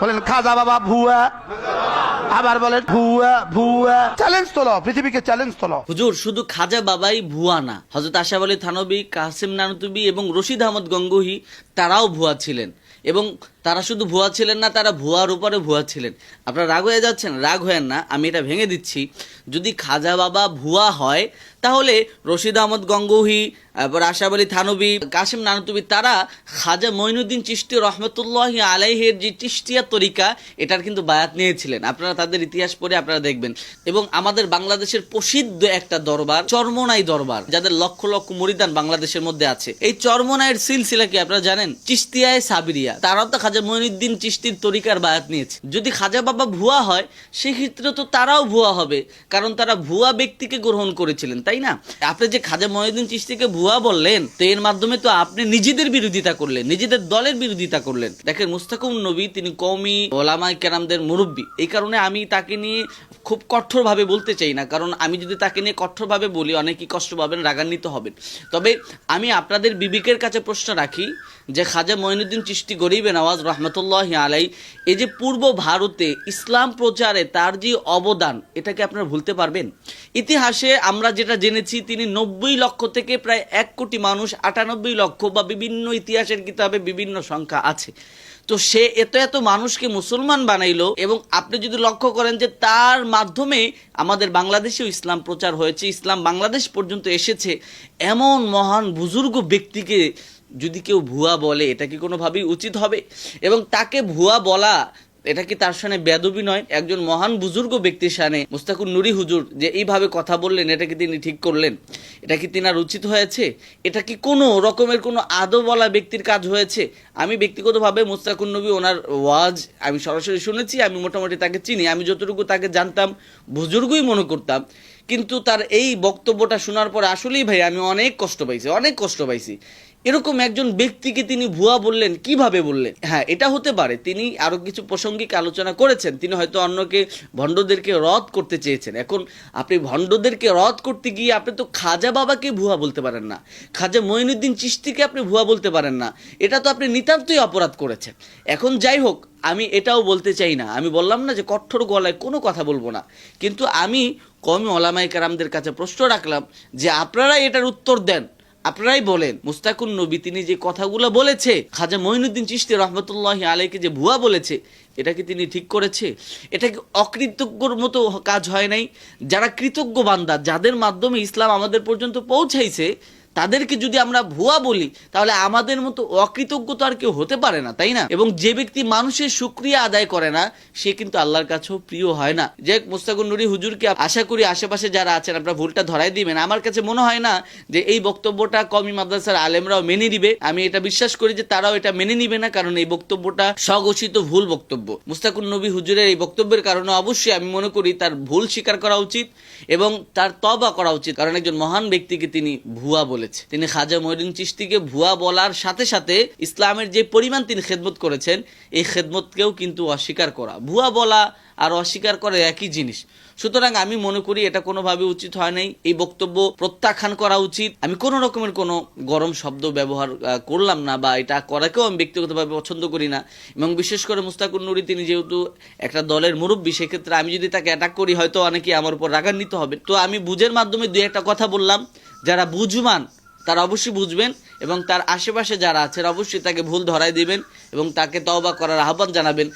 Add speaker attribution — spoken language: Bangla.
Speaker 1: বলেন, খাজা বাবা, ভুয়া। আবার বলেন, ভুয়া ভুয়া। চ্যালেঞ্জ তোলো, পৃথিবীকে চ্যালেঞ্জ তোলো।
Speaker 2: হুজুর, শুধু খাজা বাবাই ভুয়া না। হজরত আশাফ আলী থানবী, কাসিম নানুতুবি এবং রশিদ আহমদ গঙ্গুহি, তারাও ভুয়া ছিলেন। এবং তারা শুধু ভুয়া ছিলেন না, তারা ভুয়ার উপরে ভুয়া ছিলেন। আপনারা রাগ হয়ে যাচ্ছেন? রাগ হয়েন না, আমি এটা ভেঙে দিচ্ছি। যদি খাজা বাবা ভুয়া হয়, তাহলে রশিদ আহমদ গঙ্গোহি, তারপর আশাফ আলী থানবী, কাসিম নানুতুবি, তারা খাজা মঈনুদ্দিন চিশতি রহমতুল্লাহ আলাইহের যে চিশতিয়া তরিকা, এটার কিন্তু বায়াত নিয়েছিলেন। আপনারা তাদের ইতিহাস পড়ে আপনারা দেখবেন। এবং আমাদের বাংলাদেশের প্রসিদ্ধ একটা দরবার, চর্মনাই দরবার, যাদের লক্ষ লক্ষ মরিদান বাংলাদেশের মধ্যে আছে। এই চর্মনাইয়ের সিলসিলা কি আপনারা জানেন? চিস্তিয়ায় সাবিরিয়া, তারাও তো খাজা মঈনুদ্দিন চিস্তির তরিকার বায়াত নিয়েছে। যদি খাজা বাবা ভুয়া হয়, সেক্ষেত্রে তো তারাও ভুয়া হবে, কারণ তারা ভুয়া ব্যক্তিকে গ্রহণ করেছিলেন, তাই না? আপনি যে খাজা মহিউদ্দিন চিস্তিকে ভুয়া বললেন, তো এর মাধ্যমে তো আপনি নিজেদের বিরোধিতা করলেন, নিজেদের দলের বিরোধিতা করলেন। দেখেন, মুস্তাকুম নবী, তিনি কওমি ওলামাই কেরামদের মুরব্বী। এই কারণে আমি তাকে নিয়ে খুব কঠোরভাবে বলতে চাই না, কারণ আমি যদি তাকে নিয়ে কঠোরভাবে বলি, অনেকেই কষ্ট পাবেন, রাগান্বিত হবেন। তবে আমি আপনাদের বিবেকের কাছে প্রশ্ন রাখি যে, খাজা মঈনুদ্দিন চিস্তি গরিবে নওয়াজ রহমতুল্লাহ আলাই, এই যে পূর্ব ভারতে ইসলাম প্রচারে তার যে অবদান এটাকে আপনারা ভুলতে পারবেন? ইতিহাসে আমরা যেটা জেনেছি, তিনি নব্বই লক্ষ থেকে প্রায় এক কোটি মানুষ, আটানব্বই লক্ষ বা বিভিন্ন ইতিহাসের কিতাবে বিভিন্ন সংখ্যা আছে। তো সে এত এত মানুষকে মুসলমান বানাইলো এবং আপনি যদি লক্ষ্য করেন যে তার মাধ্যমে আমাদের বাংলাদেশেও ইসলাম প্রচার হয়েছে, ইসলাম বাংলাদেশ পর্যন্ত এসেছে, এমন মহান বুজুর্গ ব্যক্তিকে যদি কেউ ভুয়া বলে, এটা কি কোনোভাবেই উচিত হবে? এবং তাকে ভুয়া বলা, এটা কি তার সামনে বেদবি নয়? একজন মহান বুজুর্গ ব্যক্তির সামনে মুস্তাকুর নুরি হুজুর যে এইভাবে কথা বললেন, এটা কি তিনি ঠিক করলেন? এটা কি তিনার উচিত হয়েছে? এটা কি কোনো রকমের কোনো আদো বলা ব্যক্তির কাজ হয়েছে? আমি ব্যক্তিগতভাবে মুস্তাকুর নবী ওনার ওয়াজ আমি সরাসরি শুনেছি, আমি মোটামুটি তাকে চিনি। আমি যতটুকু তাকে জানতাম, বুজুর্গই মনে করতাম। কিন্তু তার এই বক্তব্যটা শোনার পর আসলেই ভাই আমি অনেক কষ্ট পাইছি, অনেক কষ্ট পাইছি। এরকম একজন ব্যক্তিকে তিনি ভুয়া বললেন, কীভাবে বললেন? হ্যাঁ এটা হতে পারে। তিনি আরও কিছু প্রসঙ্গিক আলোচনা করেছেন, তিনি হয়তো অন্যকে, ভণ্ডদেরকে রদ করতে চেয়েছেন। এখন আপনি ভণ্ডদেরকে রদ করতে গিয়ে আপনি তো খাজা বাবাকে ভুয়া বলতে পারেন না, খাজা মঈনুদ্দিন চিস্তিকে আপনি ভুয়া বলতে পারেন না, এটা তো আপনি নিতান্তই অপরাধ করেছেন। এখন যাই হোক, আমি এটাও বলতে চাই না, আমি বললাম না যে কঠোর গলায় কোনো কথা বলব না, কিন্তু আমি কমি ওলামাই কারামদের কাছে প্রশ্ন রাখলাম যে আপনারা এটার উত্তর দেন, আপনারাই বলেন। মুস্তাকুন নবী তিনি যে কথাগুলো বলেছে, খাজা মঈনুদ্দিন চিস্তি রহমতুল্লাহ আলাইকে যে ভুয়া বলেছে, এটা কি তিনি ঠিক করেছে? এটা কি অকৃতজ্ঞর মতো কাজ হয় নাই? যারা কৃতজ্ঞ বান্দা, যাদের মাধ্যমে ইসলাম আমাদের পর্যন্ত পৌঁছাইছে তাদেরকে যদি আমরা ভুয়া বলি, তাহলে আমাদের মতো অকৃতজ্ঞ তো আর কেউ হতে পারে না, তাই না? এবং যে ব্যক্তি মানুষের সুক্রিয়া আদায় করে না, সে কিন্তু আল্লাহর কাছেও প্রিয় হয় না। যে মুস্তাকুর নুরি হুজুরকে আশা করি আশেপাশে যারা আছেন, আপনারা ভুলটা ধরাই দিবেন। আমার কাছে মনে হয় না যে এই বক্তব্যটা কমি মাদ্রাসার আলেমরাও মেনে নিবে। আমি এটা বিশ্বাস করি যে তারাও এটা মেনে নিবে না, কারণ এই বক্তব্যটা স্বঘোষিত ভুল বক্তব্য। মুস্তাকুর নবী হুজুরের এই বক্তব্যের কারণে অবশ্যই আমি মনে করি তার ভুল স্বীকার করা উচিত এবং তার তবা করা উচিত, কারণ একজন মহান ব্যক্তিকে তিনি ভুয়া বলেছে। তিনি খাজা মহিদিন চিস্তিকে ভুয়া বলার সাথে সাথে ইসলামের যে পরিমাণ তিনি খেদমত করেছেন, এই খেদমতকেও কিন্তু অস্বীকার করা। ভুয়া বলা আর অস্বীকার করা একই জিনিস। সুতরাং আমি মনে করি এটা কোনোভাবে উচিত হয় নাই। এই বক্তব্য প্রত্যাখ্যান করা উচিত। আমি কোনো রকমের কোনো গরম শব্দ ব্যবহার করলাম না বা এটা করাকেও আমি ব্যক্তিগতভাবে পছন্দ করি না। এবং বিশেষ করে মুস্তাকুর নুরি, তিনি যেহেতু একটা দলের মুরব্বী, সেক্ষেত্রে আমি যদি তাকে অ্যাটাক করি, হয়তো অনেকে আমার উপর রাগান্বিত হবে। তো আমি বুঝের মাধ্যমে দুই একটা কথা বললাম। যারা বুঝমান তারা অবশ্যই বুঝবেন এবং তার আশেপাশে যারা আছেন অবশ্যই তাকে ভুল ধরাই দিবেন এবং তাকে তওবা করার আহ্বান জানাবেন।